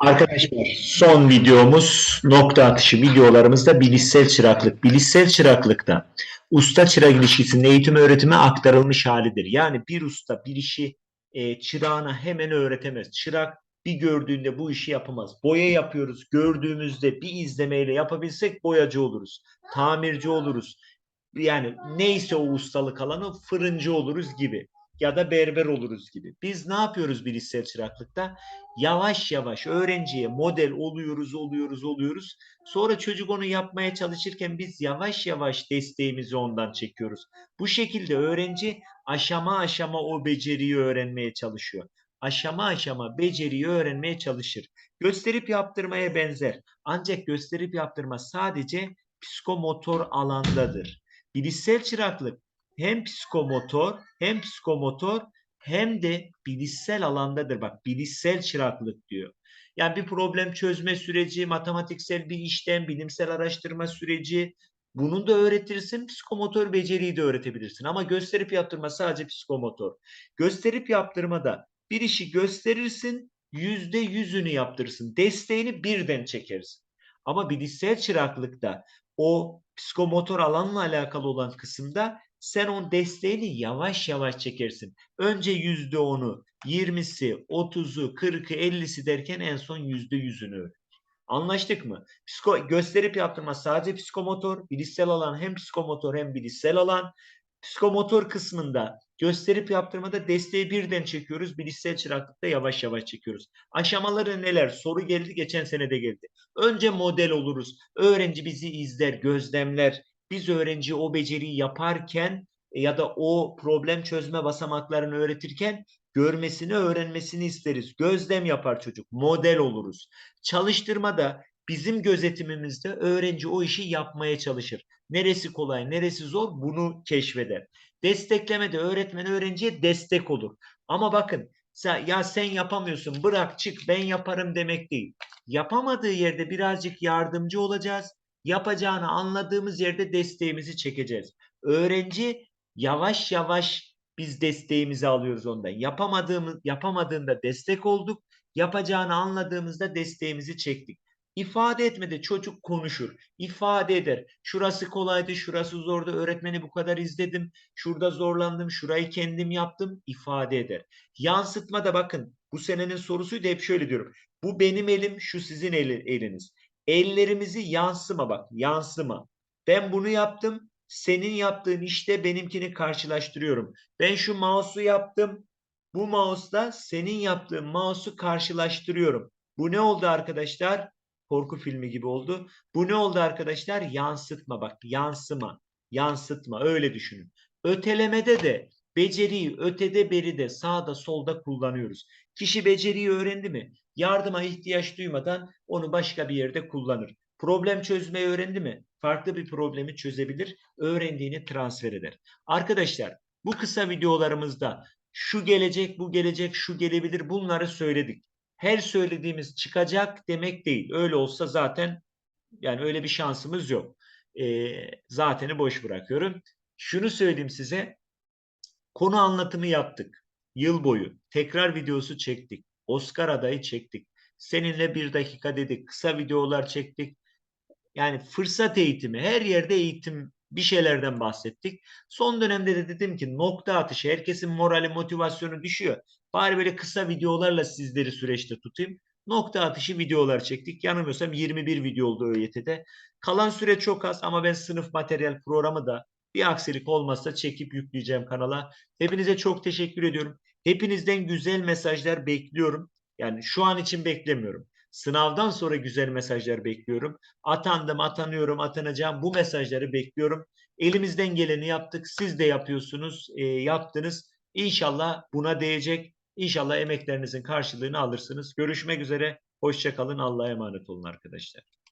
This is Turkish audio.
Arkadaşlar son videomuz nokta atışı videolarımızda bilişsel çıraklık. Bilişsel çıraklıkta usta çırak ilişkisinin eğitim öğretime aktarılmış halidir. Yani bir usta bir işi e, çırağına hemen öğretemez. Çırak bir gördüğünde bu işi yapamaz. Boya yapıyoruz. Gördüğümüzde bir izlemeyle yapabilsek boyacı oluruz. Tamirci oluruz. Yani neyse o ustalık alanı fırıncı oluruz gibi ya da berber oluruz gibi. Biz ne yapıyoruz bilişsel çıraklıkta? Yavaş yavaş öğrenciye model oluyoruz, oluyoruz, oluyoruz. Sonra çocuk onu yapmaya çalışırken biz yavaş yavaş desteğimizi ondan çekiyoruz. Bu şekilde öğrenci aşama aşama o beceriyi öğrenmeye çalışıyor. Aşama aşama beceriyi öğrenmeye çalışır. Gösterip yaptırmaya benzer. Ancak gösterip yaptırma sadece psikomotor alandadır. Bilişsel çıraklık hem psikomotor hem psikomotor hem de bilişsel alandadır. Bak bilişsel çıraklık diyor. Yani bir problem çözme süreci, matematiksel bir işlem, bilimsel araştırma süreci bunun da öğretirsin. Psikomotor beceriyi de öğretebilirsin. Ama gösterip yaptırma sadece psikomotor. Gösterip yaptırmada bir işi gösterirsin, yüzde yüzünü yaptırırsın. Desteğini birden çekersin. Ama bilişsel çıraklıkta o psikomotor alanla alakalı olan kısımda sen onun desteğini yavaş yavaş çekersin. Önce yüzde onu, yirmisi, otuzu, kırkı, ellisi derken en son yüzde yüzünü öğren. Anlaştık mı? Psiko, gösterip yaptırma sadece psikomotor, bilişsel alan hem psikomotor hem bilişsel alan. Psikomotor kısmında gösterip yaptırmada desteği birden çekiyoruz. Bilişsel çıraklıkta yavaş yavaş çekiyoruz. Aşamaları neler? Soru geldi geçen sene de geldi. Önce model oluruz. Öğrenci bizi izler, gözlemler. Biz öğrenci o beceriyi yaparken e, ya da o problem çözme basamaklarını öğretirken görmesini, öğrenmesini isteriz. Gözlem yapar çocuk, model oluruz. Çalıştırmada bizim gözetimimizde öğrenci o işi yapmaya çalışır. Neresi kolay, neresi zor bunu keşfeder. Desteklemede öğretmen öğrenciye destek olur. Ama bakın ya sen yapamıyorsun bırak çık ben yaparım demek değil. Yapamadığı yerde birazcık yardımcı olacağız. Yapacağını anladığımız yerde desteğimizi çekeceğiz. Öğrenci yavaş yavaş biz desteğimizi alıyoruz ondan. Yapamadığımız yapamadığında destek olduk. Yapacağını anladığımızda desteğimizi çektik. İfade etmede çocuk konuşur. ifade eder. Şurası kolaydı, şurası zordu. Öğretmeni bu kadar izledim. Şurada zorlandım, şurayı kendim yaptım. ifade eder. Yansıtmada bakın bu senenin sorusuydu hep şöyle diyorum. Bu benim elim, şu sizin eli, eliniz. Ellerimizi yansıma bak, yansıma. Ben bunu yaptım. Senin yaptığın işte benimkini karşılaştırıyorum. Ben şu mouse'u yaptım. Bu mouse'la senin yaptığın mouse'u karşılaştırıyorum. Bu ne oldu arkadaşlar? Korku filmi gibi oldu. Bu ne oldu arkadaşlar? Yansıtma bak, yansıma, yansıtma öyle düşünün. Ötelemede de beceriyi ötede beride sağda solda kullanıyoruz. Kişi beceriyi öğrendi mi? Yardıma ihtiyaç duymadan onu başka bir yerde kullanır. Problem çözmeyi öğrendi mi? Farklı bir problemi çözebilir. Öğrendiğini transfer eder. Arkadaşlar bu kısa videolarımızda şu gelecek, bu gelecek, şu gelebilir bunları söyledik. Her söylediğimiz çıkacak demek değil. Öyle olsa zaten yani öyle bir şansımız yok. E, zateni boş bırakıyorum. Şunu söyleyeyim size. Konu anlatımı yaptık. Yıl boyu. Tekrar videosu çektik. Oscar adayı çektik. Seninle bir dakika dedik. Kısa videolar çektik. Yani fırsat eğitimi. Her yerde eğitim bir şeylerden bahsettik. Son dönemde de dedim ki nokta atışı. Herkesin morali, motivasyonu düşüyor. Bari böyle kısa videolarla sizleri süreçte tutayım. Nokta atışı videolar çektik. Yanılmıyorsam 21 video oldu ÖYT'de. Kalan süre çok az ama ben sınıf materyal programı da bir aksilik olmazsa çekip yükleyeceğim kanala. Hepinize çok teşekkür ediyorum. Hepinizden güzel mesajlar bekliyorum. Yani şu an için beklemiyorum. Sınavdan sonra güzel mesajlar bekliyorum. Atandım, atanıyorum, atanacağım. Bu mesajları bekliyorum. Elimizden geleni yaptık. Siz de yapıyorsunuz, e, yaptınız. İnşallah buna değecek. İnşallah emeklerinizin karşılığını alırsınız. Görüşmek üzere. Hoşçakalın. Allah'a emanet olun arkadaşlar.